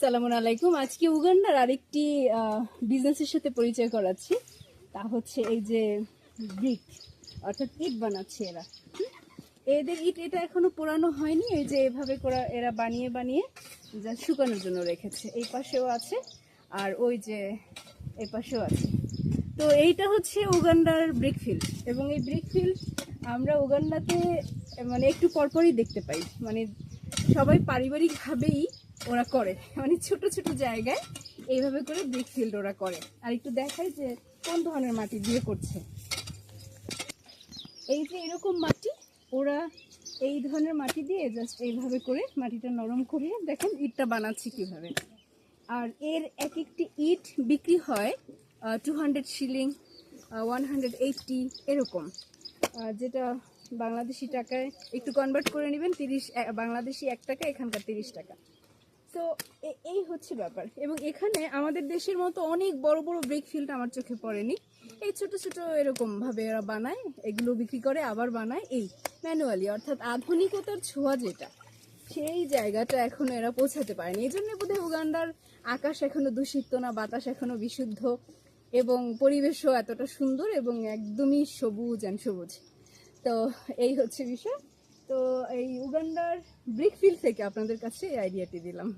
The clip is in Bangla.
সালামুন আলাইকুম। আজকে উগান্ডার আরেকটি বিজনেসের সাথে পরিচয় করাচ্ছি। তা হচ্ছে এই যে ব্রিক অর্থাৎ ইট বানাচ্ছে এরা? এদের ইট এটা এখনও পোড়ানো হয়নি, এই যে এভাবে করা এরা বানিয়ে বানিয়ে যা শুকানোর জন্য রেখেছে। এই পাশেও আছে, আর ওই যে এই পাশেও আছে। তো এইটা হচ্ছে উগান্ডার ব্রিক ফিল্ড এবং এই ব্রিক ফিল্ড আমরা উগান্ডাতে মানে একটু পরপরই দেখতে পাই। মানে সবাই পারিবারিকভাবেই ওরা করে। মানে ছোট ছোট জায়গায় এইভাবে করে ব্রিক ফিল্ড ওরা করে। আর একটু দেখায় যে কোন ধরনের মাটি দিয়ে করছে। এই যে এরকম মাটি, ওরা এই ধরনের মাটি দিয়ে জাস্ট এইভাবে করে মাটিটা নরম করে দেখেন ইটটা বানাচ্ছে কীভাবে। আর এর এক একটি ইট বিক্রি হয় two hundred shilling one hundred eighty এরকম। যেটা বাংলাদেশি টাকায় একটু কনভার্ট করে নেবেন, তিরিশ বাংলাদেশি এক টাকা, এখানকার তিরিশ টাকা। তো এই হচ্ছে ব্যাপার। এবং এখানে আমাদের দেশের মতো অনেক বড় বড় ব্রেক ফিল্ড আমার চোখে পড়েনি। এই ছোট ছোট এরকম ভাবে এরা বানায়, এগুলো বিক্রি করে, আবার বানায়, এই ম্যানুয়ালি অর্থাৎ আধুনিকতার ছোঁয়া যেটা, সেই জায়গাটা এখনও এরা পৌঁছাতে পারেনি। এই জন্য বোধহয় উগান্ডার আকাশ এখনও দূষিত না, বাতাস এখনও বিশুদ্ধ, এবং পরিবেশও এতটা সুন্দর, এবং একদমই সবুজ অ্যান্ড সবুজ। তো এই হচ্ছে বিষয়। তো এই উগান্ডার ব্রিক ফিল্ড থেকে আপনাদের কাছে এই আইডিয়াটি দিলাম।